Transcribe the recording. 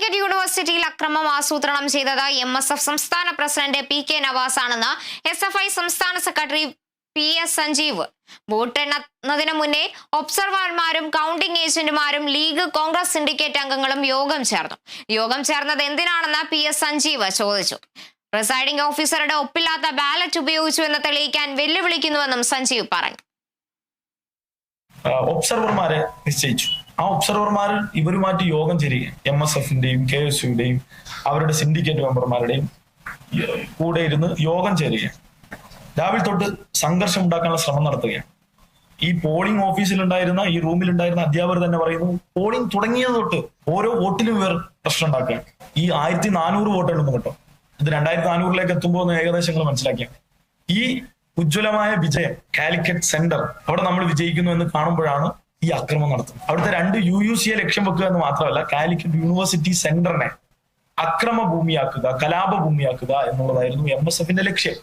കാലിക്കറ്റ് യൂണിവേഴ്സിറ്റിയിൽ അക്രമം ആസൂത്രണം ചെയ്തത് എം എസ് എഫ് സംസ്ഥാന പ്രസിഡന്റ് പി കെ നവാസ് ആണെന്ന് എസ് എഫ് ഐ സംസ്ഥാന secretary P S Sanjeev. Vote വോട്ടെണ്ണുന്നതിന് മുന്നേ ഒബ്സർവർമാരും കൗണ്ടിംഗ് ഏജന്റുമാരും ലീഗ് കോൺഗ്രസ് സിൻഡിക്കേറ്റ് അംഗങ്ങളും യോഗം ചേർന്നു. യോഗം ചേർന്നത് എന്തിനാണെന്ന് പി എസ് സഞ്ജീവ് ചോദിച്ചു. പ്രിസൈഡിംഗ് ഓഫീസറുടെ ഒപ്പില്ലാത്ത ബാലറ്റ് ഉപയോഗിച്ചു എന്ന് തെളിയിക്കാൻ വെല്ലുവിളിക്കുന്നുവെന്നും സഞ്ജീവ് പറഞ്ഞു. ഒബ്സർവർമാരെ നിശ്ചയിച്ചു. ആ ഒബ്സർവർമാർ ഇവരുമായിട്ട് യോഗം ചേരുക എം എസ് എഫിന്റെയും കെ എസ് യുടെയും അവരുടെ സിൻഡിക്കേറ്റ് മെമ്പർമാരുടെയും കൂടെ ഇരുന്ന് യോഗം ചേരുകയാണ് രാവിലെ തൊട്ട് സംഘർഷം ഉണ്ടാക്കാനുള്ള ശ്രമം നടത്തുകയാണ്. ഈ പോളിംഗ് ഓഫീസിൽ ഉണ്ടായിരുന്ന ഈ റൂമിൽ ഉണ്ടായിരുന്ന അധ്യാപകർ തന്നെ പറയുന്നു പോളിംഗ് തുടങ്ങിയത് തൊട്ട് ഓരോ വോട്ടിലും ഇവർ പ്രശ്നം ഉണ്ടാക്കുക. ഈ ആയിരത്തി നാനൂറ് വോട്ടുണ്ടെന്ന് കേട്ടോ. ഇത് രണ്ടായിരത്തി നാനൂറിലേക്ക് എത്തുമ്പോൾ എന്ന് ഏകദേശം നിങ്ങൾ മനസ്സിലാക്കിയാണ് ഈ ഉജ്ജ്വലമായ വിജയം കാലിക്കറ്റ് സെന്റർ അവിടെ നമ്മൾ വിജയിക്കുന്നു എന്ന് കാണുമ്പോഴാണ് ഈ ആക്രമണം നടത്തും. അവിടുത്തെ രണ്ട് യു യു സിയെ ലക്ഷ്യം വെക്കുക എന്ന് മാത്രമല്ല കാലിക്കറ്റ് യൂണിവേഴ്സിറ്റി സെന്ററിനെ അക്രമ ഭൂമിയാക്കുക കലാപ ഭൂമിയാക്കുക എന്നുള്ളതായിരുന്നു എം എസ് എഫിന്റെ ലക്ഷ്യം.